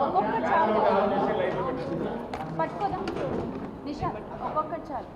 ఒక్కొక్కటి చాలు పట్టుకోదా నిషా ఒక్కొక్కటి చాలు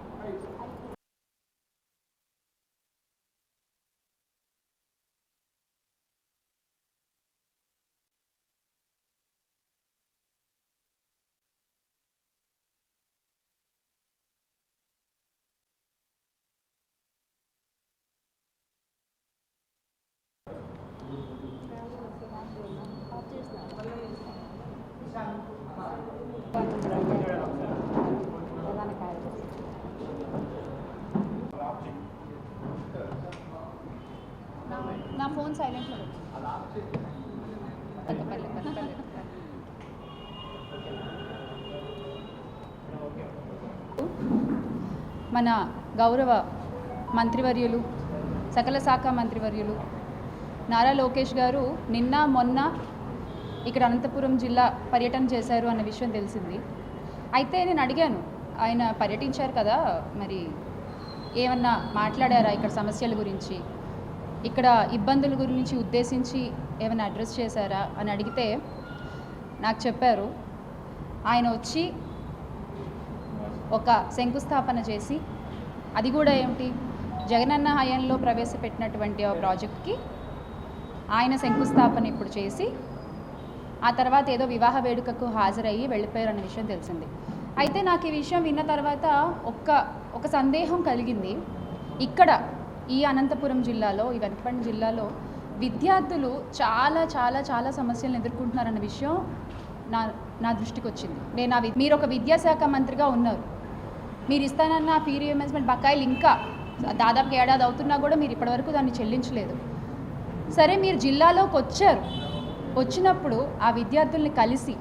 నా ఫోన్ సైలెంట్లో మన గౌరవ మంత్రివర్యులు సకల శాఖ మంత్రివర్యులు నారా లోకేష్ గారు నిన్న మొన్న ఇక్కడ అనంతపురం జిల్లా పర్యటన చేశారు అన్న విషయం తెలిసింది. అయితే నేను అడిగాను ఆయన పర్యటించారు కదా మరి ఏమన్నా మాట్లాడారా ఇక్కడ సమస్యల గురించి? ఇక్కడ ఇబ్బందుల గురించి ఉద్దేశించి ఏమైనా అడ్రస్ చేశారా అని అడిగితే నాకు చెప్పారు. ఆయన వచ్చి ఒక శంకుస్థాపన చేసి అది కూడా ఏమిటి? జగనన్న హయాంలో ప్రవేశపెట్టినటువంటి ఆ ప్రాజెక్ట్కి ఆయన శంకుస్థాపన ఇప్పుడు చేసి ఆ తర్వాత ఏదో వివాహ వేడుకకు హాజరయ్యి వెళ్ళిపోయారు అన్న విషయం తెలిసింది. అయితే నాకు ఈ విషయం విన్న తర్వాత ఒక్క ఒక సందేహం కలిగింది. ఇక్కడ ఈ అనంతపురం జిల్లాలో ఈ వెనకపండి జిల్లాలో విద్యార్థులు చాలా చాలా చాలా సమస్యలను ఎదుర్కొంటున్నారన్న విషయం నా నా దృష్టికి వచ్చింది. నేను ఆ మీరు ఒక విద్యాశాఖ మంత్రిగా ఉన్నారు. మీరు ఇస్తానన్న ఫీ రీఎంబర్స్మెంట్ బకాయిలు ఇంకా దాదాపు ఏడాది అవుతున్నా కూడా మీరు ఇప్పటివరకు దాన్ని చెల్లించలేదు. సరే మీరు జిల్లాలోకి వచ్చారు. వచ్చినప్పుడు ఆ విద్యార్థుల్ని కలిసి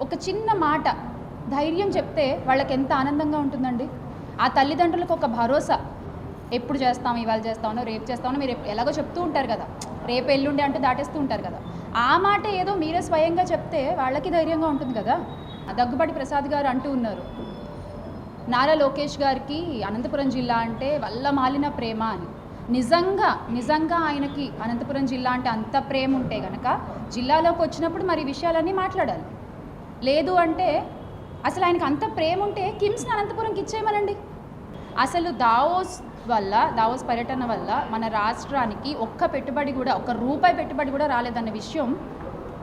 ఒక చిన్న మాట ధైర్యం చెప్తే వాళ్ళకి ఎంత ఆనందంగా ఉంటుందండి? ఆ తల్లిదండ్రులకు ఒక భరోసా. ఎప్పుడు చేస్తాం ఇవాళ చేస్తామో రేపు చేస్తామో మీరు ఎలాగో చెప్తూ ఉంటారు కదా. రేపు ఎల్లుండి అంటే దాటేస్తూ ఉంటారు కదా. ఆ మాట ఏదో మీరే స్వయంగా చెప్తే వాళ్ళకి ధైర్యంగా ఉంటుంది కదా. ఆ దగ్గుబాటి ప్రసాద్ గారు అంటూ ఉన్నారు. నారా లోకేష్ గారికి అనంతపురం జిల్లా అంటే వల్ల మాలిన ప్రేమ అని. నిజంగా నిజంగా ఆయనకి అనంతపురం జిల్లా అంటే అంత ప్రేమ ఉంటే గనక జిల్లాలోకి వచ్చినప్పుడు మరి విషయాలన్నీ మాట్లాడాలి. లేదు అంటే అసలు ఆయనకి అంత ప్రేమ ఉంటే కిమ్స్ని అనంతపురంకి ఇచ్చేయమనండి. అసలు దావోస్ వల్ల దావోస్ పర్యటన వల్ల మన రాష్ట్రానికి ఒక్క పెట్టుబడి కూడా ఒక్క రూపాయి పెట్టుబడి కూడా రాలేదన్న విషయం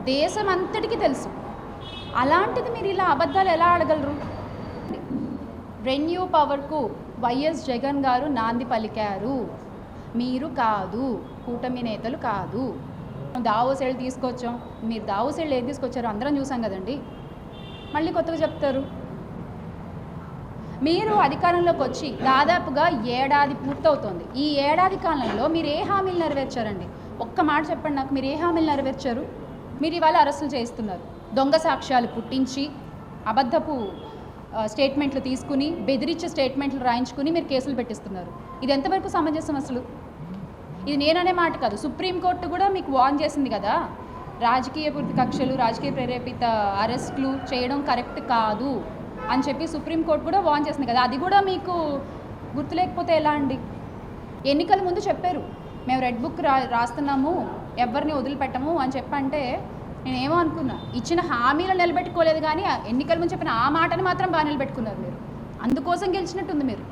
దేశం అంతటికీ తెలుసు. అలాంటిది మీరు ఇలా అబద్ధాలు ఎలా ఆడగలరు? రెన్యూ పవర్కు వైఎస్ జగన్ గారు నాంది పలికారు. మీరు కాదు కూటమి నేతలు కాదు. దావోస్ వెళ్ళి తీసుకొచ్చాం. మీరు దావోస్ వెళ్ళి ఏది తీసుకొచ్చారో అందరం చూసాం కదండి. మళ్ళీ కొత్తగా చెప్తారు. మీరు అధికారంలోకి వచ్చి దాదాపుగా ఏడాది పూర్తవుతోంది. ఈ ఏడాది కాలంలో మీరు ఏ హామీలు నెరవేర్చారండి? ఒక్క మాట చెప్పండి నాకు. మీరు ఏ హామీలు నెరవేర్చారు? మీరు ఇవాళ అరెస్టులు చేస్తున్నారు దొంగ సాక్ష్యాలు పుట్టించి అబద్ధపు స్టేట్మెంట్లు తీసుకుని బెదిరించే స్టేట్మెంట్లు రాయించుకుని మీరు కేసులు పెట్టిస్తున్నారు. ఇది ఎంతవరకు సమంజసం అసలు? ఇది నేననే మాట కాదు. సుప్రీంకోర్టు కూడా మీకు వార్న్ చేసింది కదా? రాజకీయ పూర్తి కక్షలు రాజకీయ ప్రేరేపిత అరెస్టులు చేయడం కరెక్ట్ కాదు అని చెప్పి సుప్రీంకోర్టు కూడా వార్న్ చేసింది కదా? అది కూడా మీకు గుర్తులేకపోతే ఎలా అండి? ఎన్నికల ముందు చెప్పారు. మేము రెడ్ బుక్ రా రాస్తున్నాము ఎవరిని వదిలిపెట్టము అని చెప్పంటే నేనేమో అనుకున్నా. ఇచ్చిన హామీలు నిలబెట్టుకోలేదు కానీ ఎన్నికల ముందు చెప్పిన ఆ మాటని మాత్రం బాగా నిలబెట్టుకున్నారు మీరు. అందుకోసం గెలిచినట్టుంది మీరు.